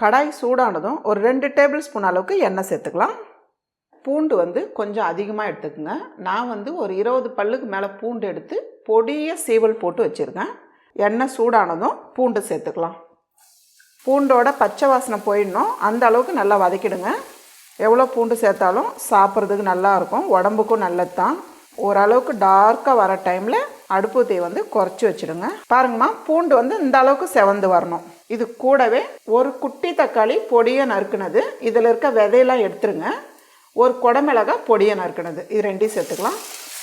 கடாய் சூடானதும் ஒரு ரெண்டு டேபிள் ஸ்பூன் அளவுக்கு எண்ணெய் சேர்த்துக்கலாம். பூண்டு வந்து கொஞ்சம் அதிகமாக எடுத்துக்கோங்க. நான் வந்து ஒரு இருபது பல்லுக்கு மேலே பூண்டு எடுத்து பொடிய சீவல் போட்டு வச்சுருக்கேன். எண்ணெய் சூடானதும் பூண்டு சேர்த்துக்கலாம். பூண்டோட பச்சை வாசனை போயிடணும். அந்த அளவுக்கு நல்லா வதக்கிடுங்க. எவ்வளோ பூண்டு சேர்த்தாலும் சாப்பிட்றதுக்கு நல்லாயிருக்கும் உடம்புக்கும் நல்லது தான் ஓரளவுக்கு டார்க்காக வர டைமில் அடுப்பு தீ வந்து குறைச்சி வச்சுடுங்க. பாருங்கம்மா பூண்டு வந்து இந்த அளவுக்கு செவந்து வரணும். இது கூடவே ஒரு குட்டி தக்காளி பொடியை நறுக்குனது. இதில் இருக்க விதையெல்லாம் எடுத்துருங்க. ஒரு குடமிளகா பொடியை நறுக்குனது. இது ரெண்டையும் சேர்த்துக்கலாம்.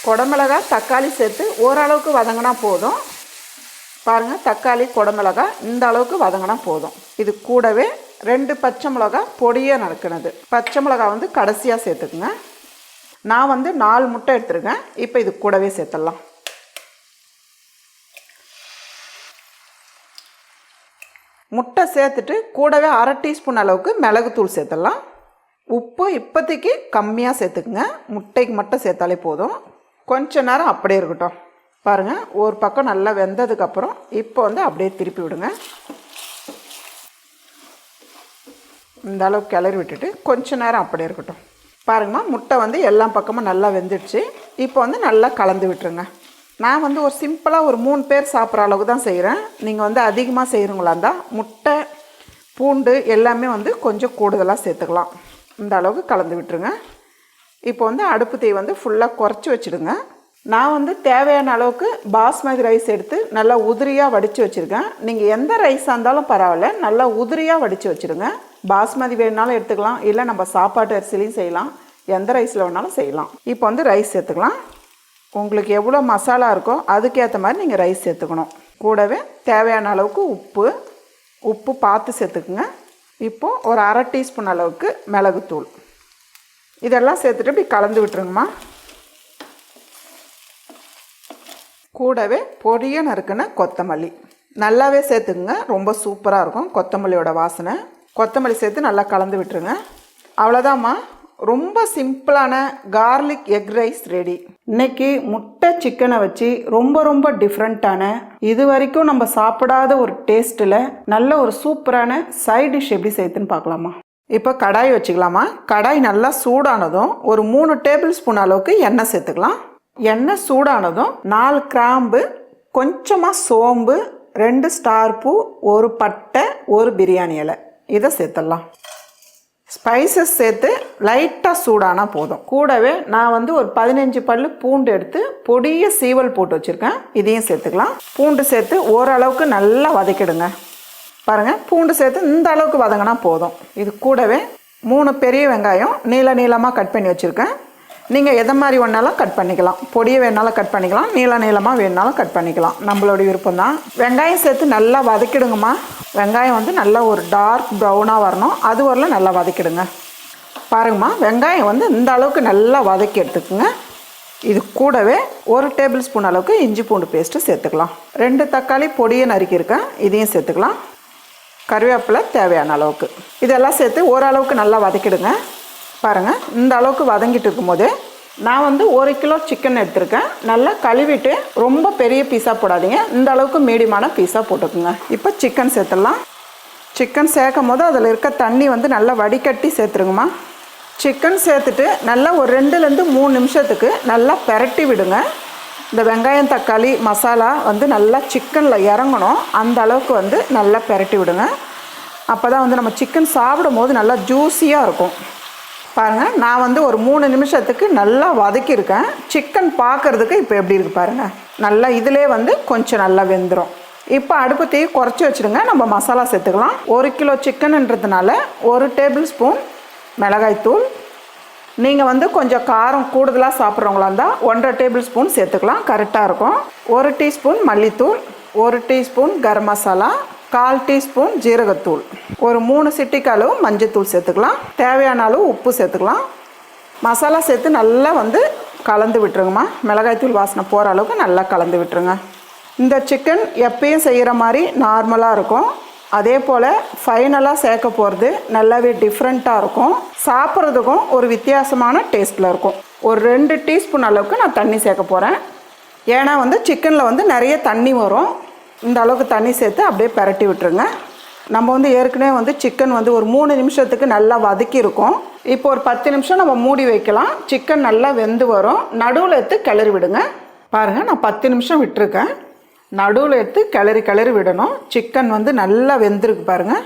குடமிளகா தக்காளி சேர்த்து ஓரளவுக்கு வதங்கினா போதும். பாருங்கள் தக்காளி குடமிளகா இந்த அளவுக்கு வதங்கினா போதும். இது கூடவே ரெண்டு பச்சை மிளகா பொடியாக நறுக்குனது. பச்சை மிளகா வந்து கடைசியாக சேர்த்துக்குங்க. நான் வந்து நாலு முட்டை எடுத்துருக்கேன். இப்போ இது கூடவே சேர்த்துடலாம். முட்டை சேர்த்துட்டு கூடவே அரை டீஸ்பூன் அளவுக்கு மிளகுத்தூள் சேர்த்துடலாம். உப்பு இப்போதைக்கு கம்மியாக சேர்த்துக்குங்க. முட்டைக்கு மட்டும் சேர்த்தாலே போதும். கொஞ்ச நேரம் அப்படியே இருக்கட்டும். பாருங்கள் ஒரு பக்கம் நல்லா வெந்ததுக்கப்புறம் இப்போ வந்து அப்படியே திருப்பி விடுங்க. இந்த அளவுக்கு கிளறி விட்டுட்டு கொஞ்ச நேரம் அப்படியே இருக்கட்டும். பாருங்கம்மா முட்டை வந்து எல்லா பக்கமும் நல்லா வெந்துடுச்சு. இப்போ வந்து நல்லா கலந்து விட்டுருங்க. நான் வந்து ஒரு சிம்பிளாக ஒரு மூணு பேர் சாப்பிட்ற அளவுக்கு தான் செய்கிறேன் நீங்கள் வந்து அதிகமாக செய்கிறவங்களா இருந்தால் முட்டை பூண்டு எல்லாமே வந்து கொஞ்சம் கூடுதலாக சேர்த்துக்கலாம். இந்த அளவுக்கு கலந்து விட்டுருங்க. இப்போ வந்து அடுப்பு தீ வந்து ஃபுல்லாக குறைச்சி வச்சுடுங்க. நான் வந்து தேவையான அளவுக்கு பாஸ்மதி ரைஸ் எடுத்து நல்லா உதிரியாக வடித்து வச்சுருக்கேன். நீங்கள் எந்த ரைஸாக இருந்தாலும் பரவாயில்ல நல்லா உதிரியாக வடித்து வச்சுடுங்க. பாஸ்மதி வேணுனாலும் எடுத்துக்கலாம் இல்லை நம்ம சாப்பாட்டு அரிசிலையும் செய்யலாம். எந்த ரைஸில் வேணாலும் செய்யலாம். இப்போ வந்து ரைஸ் சேர்த்துக்கலாம். உங்களுக்கு எவ்வளோ மசாலா இருக்கோ அதுக்கேற்ற மாதிரி நீங்கள் ரைஸ் சேர்த்துக்கணும். கூடவே தேவையான அளவுக்கு உப்பு உப்பு பார்த்து சேர்த்துக்குங்க. இப்போது ஒரு அரை டீஸ்பூன் அளவுக்கு மிளகுத்தூள். இதெல்லாம் சேர்த்துட்டு இப்படி கலந்து விட்டுருங்கம்மா. கூடவே பொடிய நறுக்குன கொத்தமல்லி. நல்லாவே சேர்த்துக்குங்க. ரொம்ப சூப்பராக இருக்கும் கொத்தமல்லியோட வாசனை. கொத்தமல்லி சேர்த்து நல்லா கலந்து விட்டுருங்க. அவ்வளோதாம்மா. ரொம்ப சிம்பிளான கார்லிக் எக் ரைஸ் ரெடி இன்னைக்கு முட்டை சிக்கனை வச்சு ரொம்ப ரொம்ப டிஃப்ரெண்ட்டான இது வரைக்கும் நம்ம சாப்பிடாத ஒரு டேஸ்ட்டில் நல்ல ஒரு சூப்பரான சைட் டிஷ் எப்படி சேர்த்துன்னு பார்க்கலாமா? இப்போ கடாய் வச்சுக்கலாமா? கடாய் நல்லா சூடானதும் ஒரு மூணு டேபிள் ஸ்பூன் அளவுக்கு எண்ணெய் சேர்த்துக்கலாம். எண்ணெய் சூடானதும் நாலு கிராம்பு கொஞ்சமாக சோம்பு ரெண்டு ஸ்டார் பூ ஒரு பட்டை ஒரு பிரியாணி இலை. இதை சேர்த்துடலாம். ஸ்பைசஸ் சேர்த்து லைட்டாக சூடானா போதும். கூடவே நான் வந்து ஒரு பதினஞ்சு பல் பூண்டு எடுத்து பொடிய சீவல் போட்டு வச்சுருக்கேன். இதையும் சேர்த்துக்கலாம். பூண்டு சேர்த்து ஓரளவுக்கு நல்லா வதக்கிடுங்க. பாருங்கள் பூண்டு சேர்த்து இந்த அளவுக்கு வதங்கினா போதும். இது கூடவே மூணு பெரிய வெங்காயம் நீள நீளமாக கட் பண்ணி வச்சுருக்கேன். நீங்கள் எதை மாதிரி வேணாலும் கட் பண்ணிக்கலாம். பொடியை வேணாலும் கட் பண்ணிக்கலாம். நீள நீளமாக வேணாலும் கட் பண்ணிக்கலாம். நம்மளோட விருப்பம் தான். வெங்காயம் சேர்த்து நல்லா வதக்கிடுங்கம்மா. வெங்காயம் வந்து நல்லா ஒரு டார்க் ப்ரௌனாக வரணும். அது வரலாம் நல்லா வதக்கிடுங்க. பாருங்கம்மா வெங்காயம் வந்து இந்த அளவுக்கு நல்லா வதக்கி எடுத்துக்கோங்க. இது கூடவே ஒரு டேபிள் ஸ்பூன் அளவுக்கு இஞ்சி பூண்டு பேஸ்ட்டு சேர்த்துக்கலாம். ரெண்டு தக்காளி பொடியை நறுக்கியிருக்கேன். இதையும் சேர்த்துக்கலாம். கருவேப்பிலை தேவையான அளவுக்கு. இதெல்லாம் சேர்த்து ஓரளவுக்கு நல்லா வதக்கிடுங்க. பாருங்கள் இந்த அளவுக்கு வதங்கிட்டு இருக்கும்போது நான் வந்து ஒரு கிலோ சிக்கன் எடுத்திருக்கேன். நல்லா கழுவிட்டு ரொம்ப பெரிய பீஸாக போடாதீங்க. இந்த அளவுக்கு மீடியமான பீஸாக போட்டுக்குங்க. இப்போ சிக்கன் சேர்த்துடலாம். சிக்கன் சேர்க்கும் போது அதில் இருக்க தண்ணி வந்து நல்லா வடிகட்டி சேர்த்துருங்கம்மா. சிக்கன் சேர்த்துட்டு நல்லா ஒரு ரெண்டுலேருந்து மூணு நிமிஷத்துக்கு நல்லா பெரட்டி விடுங்க. இந்த வெங்காயம் தக்காளி மசாலா வந்து நல்லா சிக்கனில் இறங்கணும். அந்த அளவுக்கு வந்து நல்லா பெரட்டி விடுங்க. அப்போ தான் வந்து நம்ம சிக்கன் சாப்பிடும் போது நல்லா ஜூஸியாக இருக்கும். பாருங்கள் நான் வந்து ஒரு மூணு நிமிஷத்துக்கு நல்லா வதக்கியிருக்கேன். சிக்கன் பார்க்குறதுக்கு இப்போ எப்படி இருக்குது பாருங்கள் நல்லா இதிலே வந்து கொஞ்சம் நல்லா வெந்துடும் இப்போ அடுப்பு தீ குறைச்சி வச்சுடுங்க. நம்ம மசாலா சேர்த்துக்கலாம். ஒரு கிலோ சிக்கனுன்றதுனால ஒரு டேபிள் ஸ்பூன் மிளகாய்த்தூள் நீங்கள் வந்து கொஞ்சம் காரம் கூடுதலாக சாப்பிட்றவங்களா இருந்தால் ஒன்றரை டேபிள் ஸ்பூன் சேர்த்துக்கலாம். கரெக்டாக இருக்கும். ஒரு டீஸ்பூன் மல்லித்தூள். ஒரு டீஸ்பூன் கரம் மசாலா. கால் டீஸ்பூன் ஜீரகத்தூள். ஒரு மூணு சிட்டிக்கு அளவு மஞ்சத்தூள் சேர்த்துக்கலாம். தேவையான அளவு உப்பு சேர்த்துக்கலாம். மசாலா சேர்த்து நல்லா வந்து கலந்து விட்டுருங்கம்மா. மிளகாய்த்தூள் வாசனை போகிற அளவுக்கு நல்லா கலந்து விட்டுருங்க. இந்த சிக்கன் எப்பயும் செய்கிற மாதிரி நார்மலாக இருக்கும். அதே போல் ஃபைனலாக சேர்க்க போகிறது நல்லாவே டிஃப்ரெண்ட்டாக இருக்கும். சாப்பிட்றதுக்கும் ஒரு வித்தியாசமான டேஸ்ட்டில் இருக்கும். ஒரு ரெண்டு டீஸ்பூன் அளவுக்கு நான் தண்ணி சேர்க்க போகிறேன் ஏன்னா வந்து சிக்கனில் வந்து நிறைய தண்ணி வரும். இந்த அளவுக்கு தண்ணி சேர்த்து அப்படியே பரட்டி விட்டுருங்க. நம்ம வந்து ஏற்கனவே வந்து சிக்கன் வந்து ஒரு மூணு நிமிஷத்துக்கு நல்லா வதக்கியிருக்கோம். இப்போ ஒரு பத்து நிமிஷம் நம்ம மூடி வைக்கலாம். சிக்கன் நல்லா வெந்து வரும். நடுவில் எடுத்து கிளறி விடுங்க. பாருங்கள் நான் பத்து நிமிஷம் விட்டுருக்கேன். நடுவில் எடுத்து கிளறி கிளறி விடணும். சிக்கன் வந்து நல்லா வெந்திருக்கு பாருங்கள்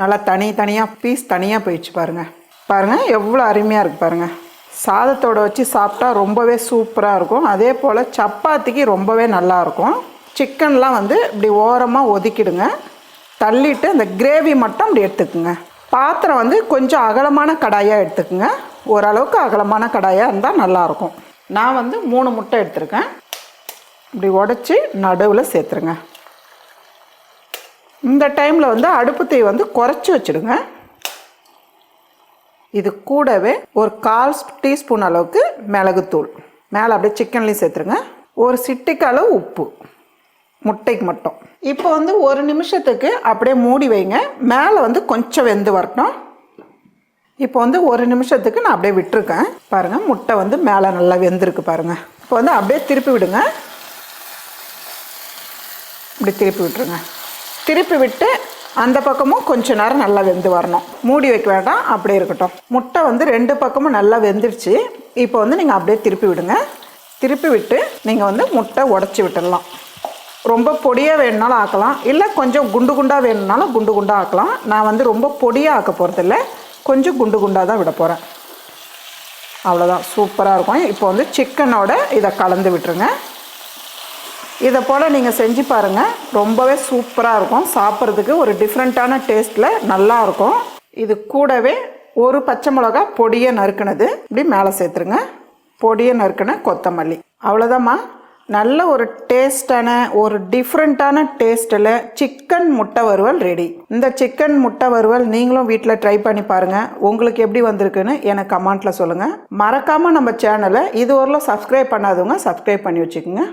நல்லா தனி தனியாக பீஸ் தனியாக போயிடுச்சு பாருங்கள் பாருங்கள் எவ்வளோ அருமையாக இருக்குது பாருங்கள் சாதத்தோட வச்சு சாப்பிட்டா ரொம்பவே சூப்பராக இருக்கும். அதே போல் சப்பாத்திக்கு ரொம்பவே நல்லாயிருக்கும் சிக்கன்லாம் வந்து இப்படி ஓரமாக ஒதுக்கிடுங்க. தள்ளிட்டு அந்த கிரேவி மட்டும் அப்படி எடுத்துக்குங்க. பாத்திரம் வந்து கொஞ்சம் அகலமான கடாயாக எடுத்துக்குங்க. ஓரளவுக்கு அகலமான கடாயாக இருந்தால் நல்லாயிருக்கும். நான் வந்து மூணு முட்டை எடுத்துருக்கேன். இப்படி உடச்சி நடுவில் சேர்த்துருங்க. இந்த டைமில் வந்து அடுப்பு தீ வந்து குறைச்சி வச்சுடுங்க. இது கூடவே ஒரு கால் டீஸ்பூன் அளவுக்கு மிளகுத்தூள். மேலே அப்படியே சிக்கன்லேயும் சேர்த்துருங்க. ஒரு சிட்டிக்கு அளவு உப்பு. முட்டைக்கு மட்டும். இப்போ வந்து ஒரு நிமிஷத்துக்கு அப்படியே மூடி வைங்க. மேலே வந்து கொஞ்சம் வெந்து வரட்டும். இப்போ வந்து ஒரு நிமிஷத்துக்கு நான் அப்படியே விட்டுருக்கேன். பாருங்கள் முட்டை வந்து மேலே நல்லா வெந்திருக்கு பாருங்கள் இப்போ வந்து அப்படியே திருப்பி விடுங்க. இப்படி திருப்பி விட்டுருங்க. திருப்பி விட்டு அந்த பக்கமும் கொஞ்ச நேரம் நல்லா வெந்து வரணும். மூடி வைக்க வேண்டாம் அப்படியே இருக்கட்டும். முட்டை வந்து ரெண்டு பக்கமும் நல்லா வெந்துடுச்சு இப்போ வந்து நீங்கள் அப்படியே திருப்பி விடுங்க. திருப்பி விட்டு நீங்கள் வந்து முட்டை உடச்சி விட்டுடலாம். ரொம்ப பொடியாக வேணுனாலும் ஆக்கலாம். இல்லை கொஞ்சம் குண்டு குண்டாக வேணும்னாலும் குண்டு குண்டாக ஆக்கலாம். நான் வந்து ரொம்ப பொடியாக ஆக்க போகிறதில்ல கொஞ்சம் குண்டு குண்டாக தான் விட போகிறேன் அவ்வளோதான் சூப்பராக இருக்கும். இப்போ வந்து சிக்கனோட இதை கலந்து விட்டுருங்க. இதை போல் நீங்கள் செஞ்சு பாருங்கள் ரொம்பவே சூப்பராக இருக்கும். சாப்பிட்றதுக்கு ஒரு டிஃப்ரெண்ட்டான டேஸ்ட்டில் நல்லாயிருக்கும் இது கூடவே ஒரு பச்சை மிளகா பொடியை நறுக்குனது. இப்படி மேலே சேர்த்துருங்க. பொடியை நறுக்குன கொத்தமல்லி. அவ்வளோதாம்மா நல்ல ஒரு டேஸ்டான ஒரு டிஃப்ரெண்ட்டான டேஸ்ட்டில் சிக்கன் முட்டை வறுவல் ரெடி இந்த சிக்கன் முட்டை வறுவல் நீங்களும் வீட்டில் ட்ரை பண்ணி பாருங்கள் உங்களுக்கு எப்படி வந்திருக்குன்னு எனக்கு கமெண்ட்டில் சொல்லுங்கள் மறக்காமல் நம்ம சேனலை இது வரலாம் சப்ஸ்கிரைப் பண்ணாதவங்க சப்ஸ்கிரைப் பண்ணி வச்சுக்கோங்க.